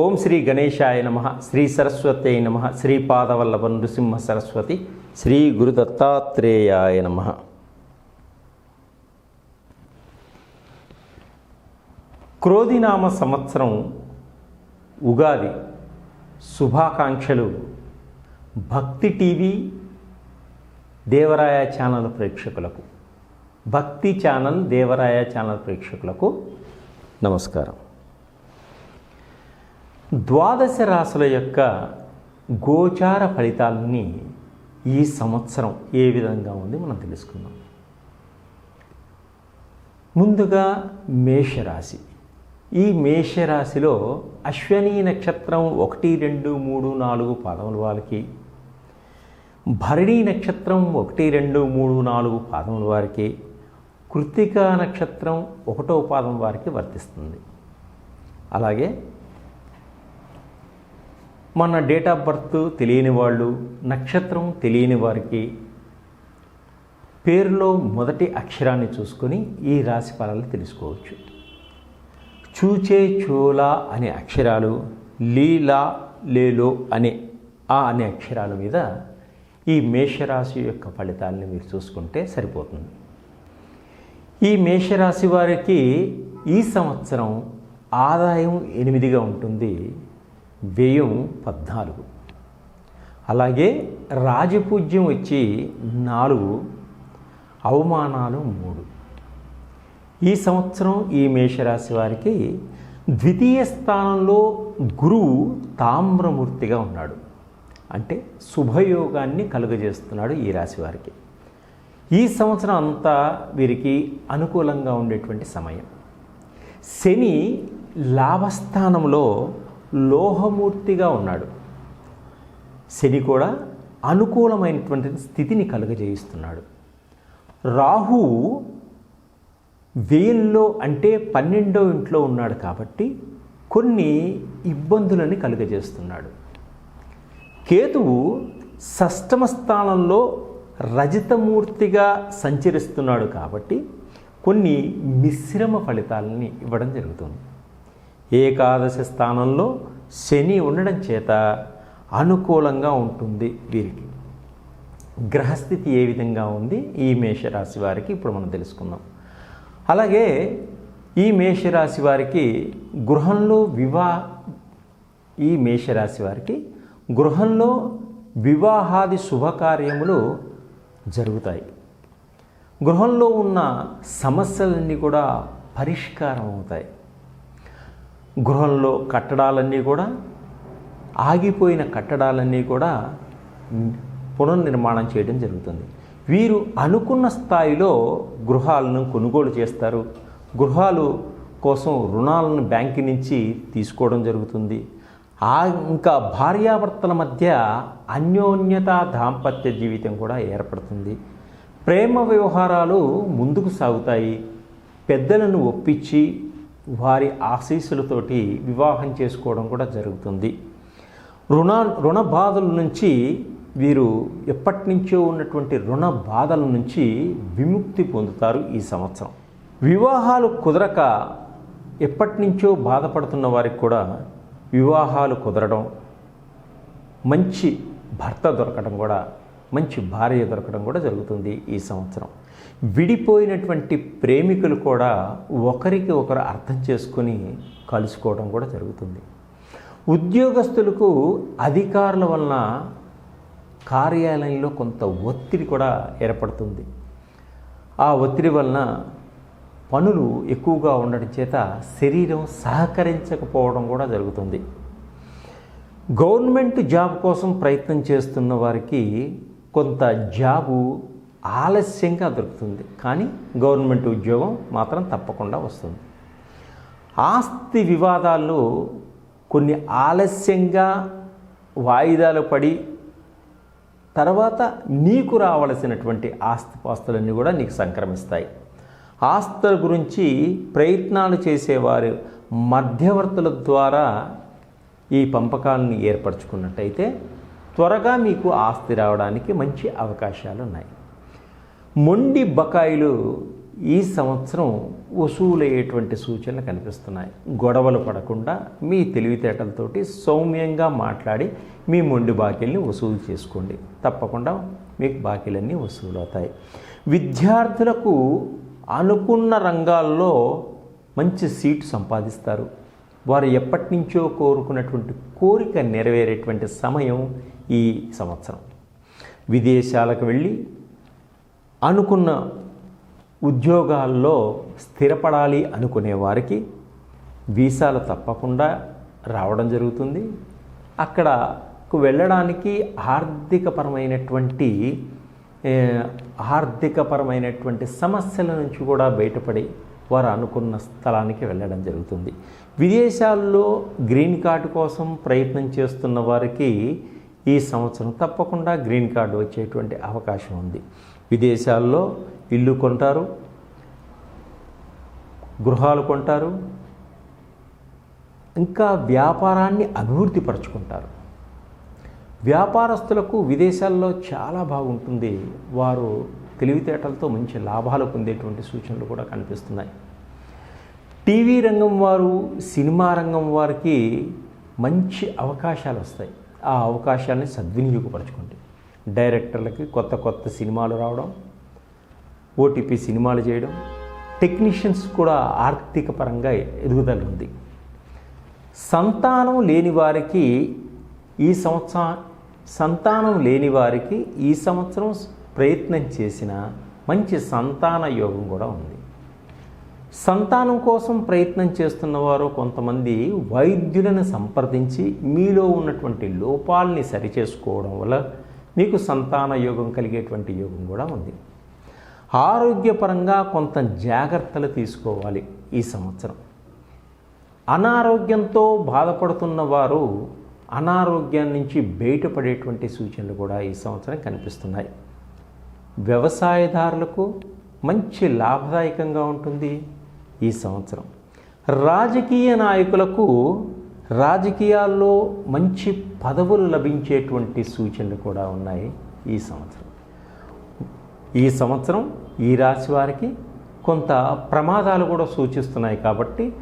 ఓం శ్రీ గణేశాయ నమ శ్రీ సరస్వతి నమ శ్రీపాదవల్లభ నృసింహ సరస్వతి శ్రీ గురు దత్తాత్రేయాయ నమ. క్రోధినామ సంవత్సరం ఉగాది శుభాకాంక్షలు భక్తి టీవీ దేవరాయ ఛానల్ ప్రేక్షకులకు. భక్తి ఛానల్ దేవరాయ ఛానల్ ప్రేక్షకులకు నమస్కారం. ద్వాదశ రాశుల యొక్క గోచార ఫలితాలని ఈ సంవత్సరం ఏ విధంగా ఉంది మనం తెలుసుకుందాం. ముందుగా మేషరాశి. ఈ మేషరాశిలో అశ్వని నక్షత్రం ఒకటి రెండు మూడు నాలుగు పాదముల వారికి. భరణి నక్షత్రం ఒకటి రెండు మూడు నాలుగు పాదముల వారికి. కృత్తికా నక్షత్రం ఒకటో పాదం వారికి వర్తిస్తుంది. అలాగే మన డేట్ ఆఫ్ బర్త్ తెలియని వాళ్ళు నక్షత్రం తెలియని వారికి పేరులో మొదటి అక్షరాన్ని చూసుకొని ఈ రాశి ఫలాలు తెలుసుకోవచ్చు. చూచే చోలా అనే అక్షరాలు లీలా లేలో అనే ఆ అనే అక్షరాల మీద ఈ మేషరాశి యొక్క ఫలితాలను మీరు చూసుకుంటే సరిపోతుంది. ఈ మేషరాశి వారికి ఈ సంవత్సరం ఆదాయం ఎనిమిదిగా ఉంటుంది. వ్యయం పద్నాలుగు. అలాగే రాజపూజ్యం వచ్చి నాలుగు అవమానాలు మూడు. ఈ సంవత్సరం ఈ మేషరాశి వారికి ద్వితీయ స్థానంలో గురువు తామ్రమూర్తిగా ఉన్నాడు. అంటే శుభయోగాన్ని కలుగజేస్తున్నాడు ఈ రాశి వారికి. ఈ సంవత్సరం అంతా వీరికి అనుకూలంగా ఉండేటువంటి సమయం. శని లాభస్థానంలో లోహమూర్తిగా ఉన్నాడు. శని కూడా అనుకూలమైనటువంటి స్థితిని కలుగజేయిస్తున్నాడు. రాహు వేల్లో అంటే పన్నెండో ఇంట్లో ఉన్నాడు కాబట్టి కొన్ని ఇబ్బందులని కలుగజేస్తున్నాడు. కేతువు షష్టమ స్థానంలో రజితమూర్తిగా సంచరిస్తున్నాడు కాబట్టి కొన్ని మిశ్రమ ఫలితాలని ఇవ్వడం జరుగుతుంది. ఏకాదశి స్థానంలో శని ఉండడం చేత అనుకూలంగా ఉంటుంది వీరికి. గ్రహస్థితి ఏ విధంగా ఉంది? ఈ మేషరాశి వారికి ఇప్పుడు మనం తెలుసుకుందాం. అలాగే ఈ మేషరాశి వారికి గృహంలో వివా ఈ మేషరాశి వారికి గృహంలో వివాహాది శుభకార్యములు జరుగుతాయి. గృహంలో ఉన్న సమస్యలన్నీ కూడా పరిష్కారం అవుతాయి గృహంలో కట్టడాలన్నీ కూడా ఆగిపోయిన కట్టడాలన్నీ కూడా పునర్నిర్మాణం చేయడం జరుగుతుంది. వీరు అనుకున్న స్థాయిలో గృహాలను కొనుగోలు చేస్తారు. గృహాలు కోసం రుణాలను బ్యాంకు నుంచి తీసుకోవడం జరుగుతుంది. ఆ ఇంకా భార్యాభర్తల మధ్య అన్యోన్యత దాంపత్య జీవితం కూడా ఏర్పడుతుంది. ప్రేమ వ్యవహారాలు ముందుకు సాగుతాయి. పెద్దలను ఒప్పించి వారి ఆశీస్సులతోటి వివాహం చేసుకోవడం కూడా జరుగుతుంది. రుణ రుణ బాధల నుంచి వీరు ఎప్పటి నుంచో ఉన్నటువంటి రుణ బాధల నుంచి విముక్తి పొందుతారు ఈ సంవత్సరం. వివాహాలు కుదరక ఎప్పటి నుంచో బాధపడుతున్న వారికి కూడా వివాహాలు కుదరడం మంచి భర్త దొరకడం కూడా మంచి భార్య దొరకడం కూడా జరుగుతుంది ఈ సంవత్సరం. విడిపోయినటువంటి ప్రేమికులు కూడా ఒకరికి ఒకరు అర్థం చేసుకొని కలుసుకోవడం కూడా జరుగుతుంది. ఉద్యోగస్తులకు అధికారుల వలన కార్యాలయంలో కొంత ఒత్తిడి కూడా ఏర్పడుతుంది. ఆ ఒత్తిడి వలన పనులు ఎక్కువగా ఉండడం చేత శరీరం సహకరించకపోవడం కూడా జరుగుతుంది. గవర్నమెంట్ జాబ్ కోసం ప్రయత్నం చేస్తున్న వారికి కొంత జాబు ఆలస్యంగా దొరుకుతుంది కానీ గవర్నమెంట్ ఉద్యోగం మాత్రం తప్పకుండా వస్తుంది. ఆస్తి వివాదాలు కొన్ని ఆలస్యంగా వాయిదాలు పడి తర్వాత నీకు రావలసినటువంటి ఆస్తిపాస్తులన్నీ కూడా నీకు సంక్రమిస్తాయి. ఆస్తుల గురించి ప్రయత్నాలు చేసేవారు మధ్యవర్తుల ద్వారా ఈ పంపకాలను ఏర్పరచుకున్నట్టయితే త్వరగా మీకు ఆస్తి రావడానికి మంచి అవకాశాలు ఉన్నాయి మొండి బకాయిలు ఈ సంవత్సరం వసూలయ్యేటువంటి సూచనలు కనిపిస్తున్నాయి. గొడవలు పడకుండా మీ తెలివితేటలతోటి సౌమ్యంగా మాట్లాడి మీ మొండి బాకీల్ని వసూలు చేసుకోండి. తప్పకుండా మీకు బాకీలన్నీ వసూలు అవుతాయి విద్యార్థులకు అనుకున్న రంగాల్లో మంచి సీటు సంపాదిస్తారు. వారు ఎప్పటి నుంచో కోరుకున్నటువంటి కోరిక నెరవేరేటువంటి సమయం ఈ సంవత్సరం. విదేశాలకు వెళ్ళి అనుకున్న ఉద్యోగాల్లో స్థిరపడాలి అనుకునే వారికి వీసాలు తప్పకుండా రావడం జరుగుతుంది. అక్కడకు వెళ్ళడానికి ఆర్థికపరమైనటువంటి ఆర్థికపరమైనటువంటి సమస్యల నుంచి కూడా బయటపడి వారు అనుకున్న స్థలానికి వెళ్ళడం జరుగుతుంది. విదేశాల్లో గ్రీన్ కార్డు కోసం ప్రయత్నం చేస్తున్న వారికి ఈ సంవత్సరం తప్పకుండా గ్రీన్ కార్డు వచ్చేటువంటి అవకాశం ఉంది. విదేశాల్లో ఇల్లు కొంటారు గృహాలు కొంటారు ఇంకా వ్యాపారాన్ని అభివృద్ధి పరుచుకుంటారు. వ్యాపారస్తులకు విదేశాల్లో చాలా బాగుంటుంది. వారు తెలివితేటలతో మంచి లాభాలు పొందేటువంటి సూచనలు కూడా కనిపిస్తున్నాయి. టీవీ రంగం వారు సినిమా రంగం వారికి మంచి అవకాశాలు వస్తాయి. ఆ అవకాశాన్ని సద్వినియోగపరచుకోండి. డైరెక్టర్లకి కొత్త కొత్త సినిమాలు రావడం ఓటీపీ సినిమాలు చేయడం టెక్నీషియన్స్ కూడా ఆర్థిక పరంగా ఎదుగుదల ఉంది. సంతానం లేని వారికి ఈ సంవత్సరం సంతానం లేని వారికి ఈ సంవత్సరం ప్రయత్నం చేసిన మంచి సంతాన యోగం కూడా ఉంది. సంతానం కోసం ప్రయత్నం చేస్తున్న వారు కొంతమంది వైద్యులను సంప్రదించి మీలో ఉన్నటువంటి లోపాలని సరిచేసుకోవడం వల్ల మీకు సంతాన యోగం కలిగేటువంటి యోగం కూడా ఉంది. ఆరోగ్యపరంగా కొంత జాగ్రత్తలు తీసుకోవాలి ఈ సంవత్సరం. అనారోగ్యంతో బాధపడుతున్న వారు అనారోగ్యం నుంచి బయటపడేటువంటి సూచనలు కూడా ఈ సంవత్సరం కనిపిస్తున్నాయి. వ్యవసాయదారులకు మంచి లాభదాయకంగా ఉంటుంది. ఈ సంవత్సరం. రాజకీయ నాయకులకు రాజకీయాల్లో మంచి పదవులు లభించేటువంటి సూచనలు కూడా ఉన్నాయి ఈ సంవత్సరం. ఈ సంవత్సరం ఈ రాశి వారికి కొంత ప్రమాదాలు కూడా సూచిస్తున్నాయి కాబట్టి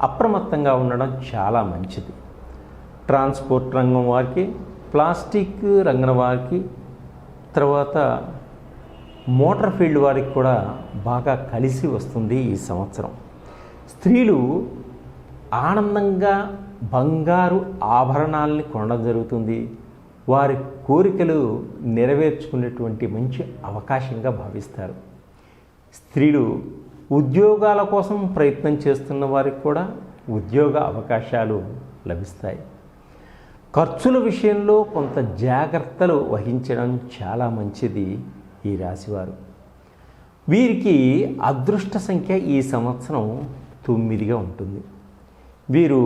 అప్రమత్తంగా ఉండడం చాలా మంచిది. ట్రాన్స్పోర్ట్ రంగం వారికి ప్లాస్టిక్ రంగం వారికి తర్వాత మోటార్ ఫీల్డ్ వారికి కూడా బాగా కలిసి వస్తుంది ఈ సంవత్సరం. స్త్రీలు ఆనందంగా బంగారు ఆభరణాలని కొనడం జరుగుతుంది. వారి కోరికలు నెరవేర్చుకునేటువంటి మంచి అవకాశంగా భావిస్తారు. స్త్రీలు ఉద్యోగాల కోసం ప్రయత్నం చేస్తున్న వారికి కూడా ఉద్యోగ అవకాశాలు లభిస్తాయి. ఖర్చుల విషయంలో కొంత జాగ్రత్తలు వహించడం చాలా మంచిది. ఈ రాశివారు. వీరికి అదృష్ట సంఖ్య ఈ సంవత్సరం తొమ్మిదిగా ఉంటుంది. వీరు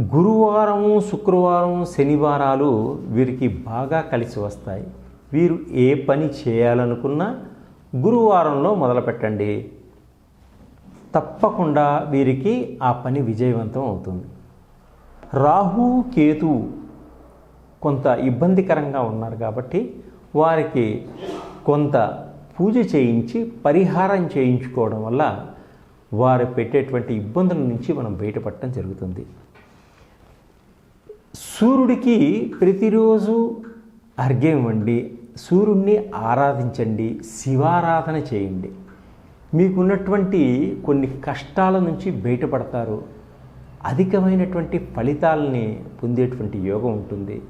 గురువారం శుక్రవారం శనివారాలు వీరికి బాగా కలిసి వస్తాయి. వీరు ఏ పని చేయాలనుకున్నా గురువారంలో మొదలుపెట్టండి. తప్పకుండా వీరికి ఆ పని విజయవంతం అవుతుంది. రాహు కేతు కొంత ఇబ్బందికరంగా ఉన్నారు కాబట్టి వారికి కొంత పూజ చేయించి పరిహారం చేయించుకోవడం వల్ల వారు పెట్టేటువంటి ఇబ్బందుల నుంచి మనం బయటపడటం జరుగుతుంది. సూర్యుడికి ప్రతిరోజు అర్ఘ్యం ఇవ్వండి సూర్యుడిని ఆరాధించండి శివారాధన చేయండి. మీకున్నటువంటి కొన్ని కష్టాల నుంచి బయటపడతారు. అధికమైనటువంటి ఫలితాలని పొందేటువంటి యోగం ఉంటుంది.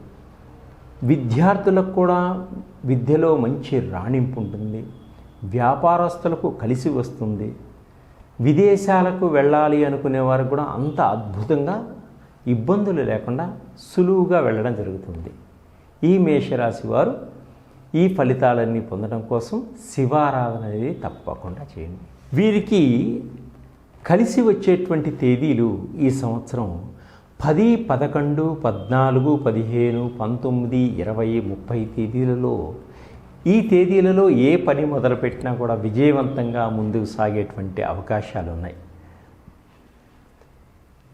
విద్యార్థులకు కూడా విద్యలో మంచి రాణింపు ఉంటుంది. వ్యాపారస్తులకు కలిసి వస్తుంది. విదేశాలకు వెళ్ళాలి అనుకునే వారికి కూడా అంత అద్భుతంగా ఇబ్బందులు లేకుండా సులువుగా వెళ్ళడం జరుగుతుంది. ఈ మేషరాశి వారు ఈ ఫలితాలన్నీ పొందడం కోసం శివారాధన అనేది తప్పకుండా చేయండి. వీరికి కలిసి వచ్చేటువంటి తేదీలు ఈ సంవత్సరం పది పదకొండు పద్నాలుగు పదిహేను పంతొమ్మిది ఇరవై ముప్పై తేదీలలో ఈ తేదీలలో ఏ పని మొదలుపెట్టినా కూడా విజయవంతంగా ముందుకు సాగేటువంటి అవకాశాలు ఉన్నాయి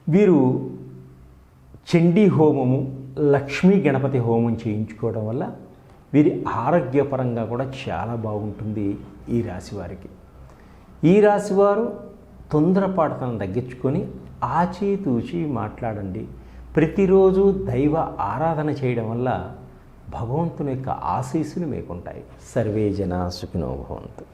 వీరు చండీ హోమము లక్ష్మీ గణపతి హోమం చేయించుకోవడం వల్ల వీరి ఆరోగ్యపరంగా కూడా చాలా బాగుంటుంది ఈ రాశి వారికి. ఈ రాశివారు తొందరపాటుతనం తగ్గించుకొని ఆచితూచి మాట్లాడండి. ప్రతిరోజు దైవ ఆరాధన చేయడం వల్ల భగవంతుని యొక్క ఆశీస్సులు మీకుంటాయి. సర్వే జన సుఖినో భవంతు.